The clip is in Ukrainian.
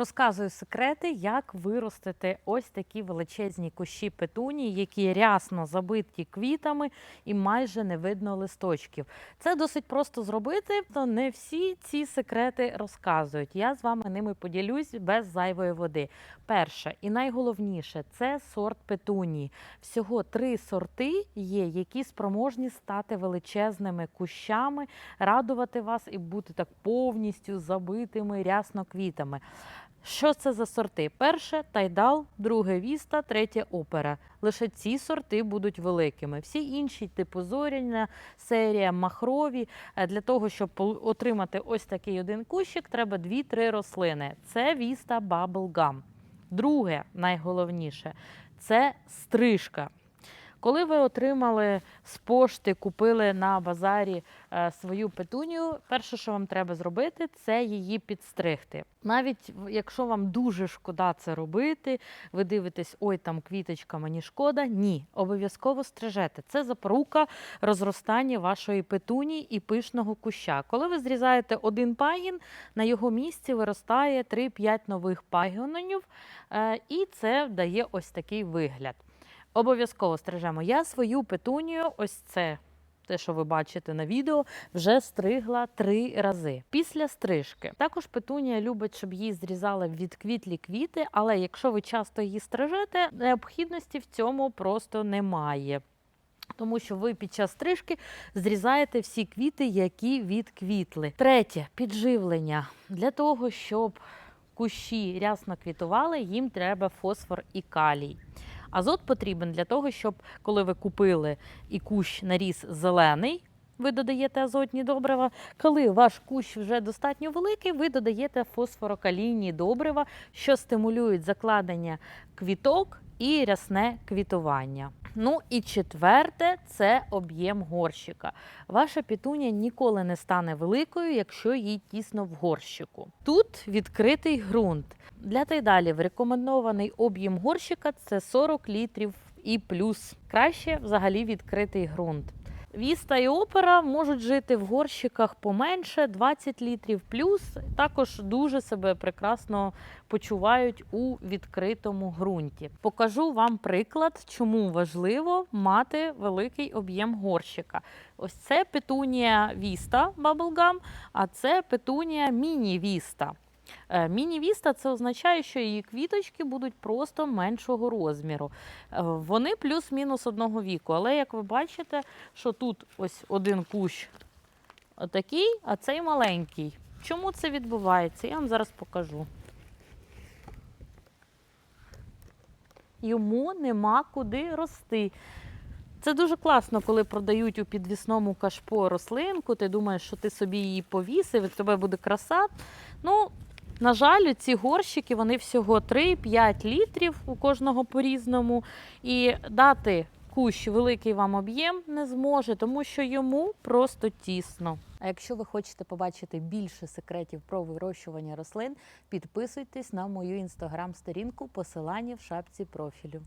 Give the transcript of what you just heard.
Розказую секрети, як виростити ось такі величезні кущі петунії, які рясно забиті квітами і майже не видно листочків. Це досить просто зробити, то не всі ці секрети розказують. Я з вами ними поділюсь без зайвої води. Перше і найголовніше це сорт петунії. Всього три сорти є, які спроможні стати величезними кущами, радувати вас і бути так повністю забитими рясно квітами. Що це за сорти? Перше тайдал, друге віста, третє опера. Лише ці сорти будуть великими. Всі інші, типу зоряна серія, махрові. Е, Для того, щоб отримати ось такий один кущик, треба 2-3 рослини. Це віста Bubblegum. Друге, найголовніше, це стрижка. Коли ви отримали з пошти, купили на базарі е, свою петунію, перше, що вам треба зробити, це її підстригти. Навіть якщо вам дуже шкода це робити, ви дивитесь, ой, там квіточка, мені шкода. Ні, обов'язково стрижете. Це запорука розростання вашої петунії і пишного куща. Коли ви зрізаєте один пагін, на його місці виростає 3-5 нових пагінонів, е, і це дає ось такий вигляд. Обов'язково стрижемо. Я свою петунію, ось це. Те, що ви бачите на відео, вже стригла три рази після стрижки. Також петунія любить, щоб її зрізали відквітлі квіти, але якщо ви часто її стрижете, необхідності в цьому просто немає. Тому що ви під час стрижки зрізаєте всі квіти, які відквітли. Третє підживлення. Для того, щоб кущі рясно квітували, їм треба фосфор і калій. Азот потрібен для того, щоб коли ви купили і кущ наріс зелений, ви додаєте азотні добрива. Коли ваш кущ вже достатньо великий, ви додаєте фосфорокалійні добрива, що стимулюють закладення квіток і рясне квітування. Ну і четверте це об'єм горщика. Ваша пітунія ніколи не стане великою, якщо їй тісно в горщику. Тут відкритий ґрунт. Для тайдалів рекомендований об'єм горщика це 40 літрів і плюс. Краще взагалі відкритий ґрунт. Віста і опера можуть жити в горщиках поменше 20 літрів плюс. Також дуже себе прекрасно почувають у відкритому ґрунті. Покажу вам приклад, чому важливо мати великий об'єм горщика. Ось це петунія віста Bubblegum, а це петунія міні-віста. Е, Міні-віста це означає, що її квіточки будуть просто меншого розміру. Е, Вони плюс-мінус одного віку. Але як ви бачите, що тут ось один кущ отакий, а цей маленький. Чому це відбувається? Я вам зараз покажу. Йому нема куди рости. Це дуже класно, коли продають у підвісному кашпо рослинку. Ти думаєш, що ти собі її повісив, і тебе буде краса. Ну, на жаль, ці горщики вони всього 3-5 літрів у кожного по-різному. І дати кущ великий вам об'єм не зможе, тому що йому просто тісно. А якщо ви хочете побачити більше секретів про вирощування рослин, підписуйтесь на мою інстаграм-сторінку, посилання в шапці профілю.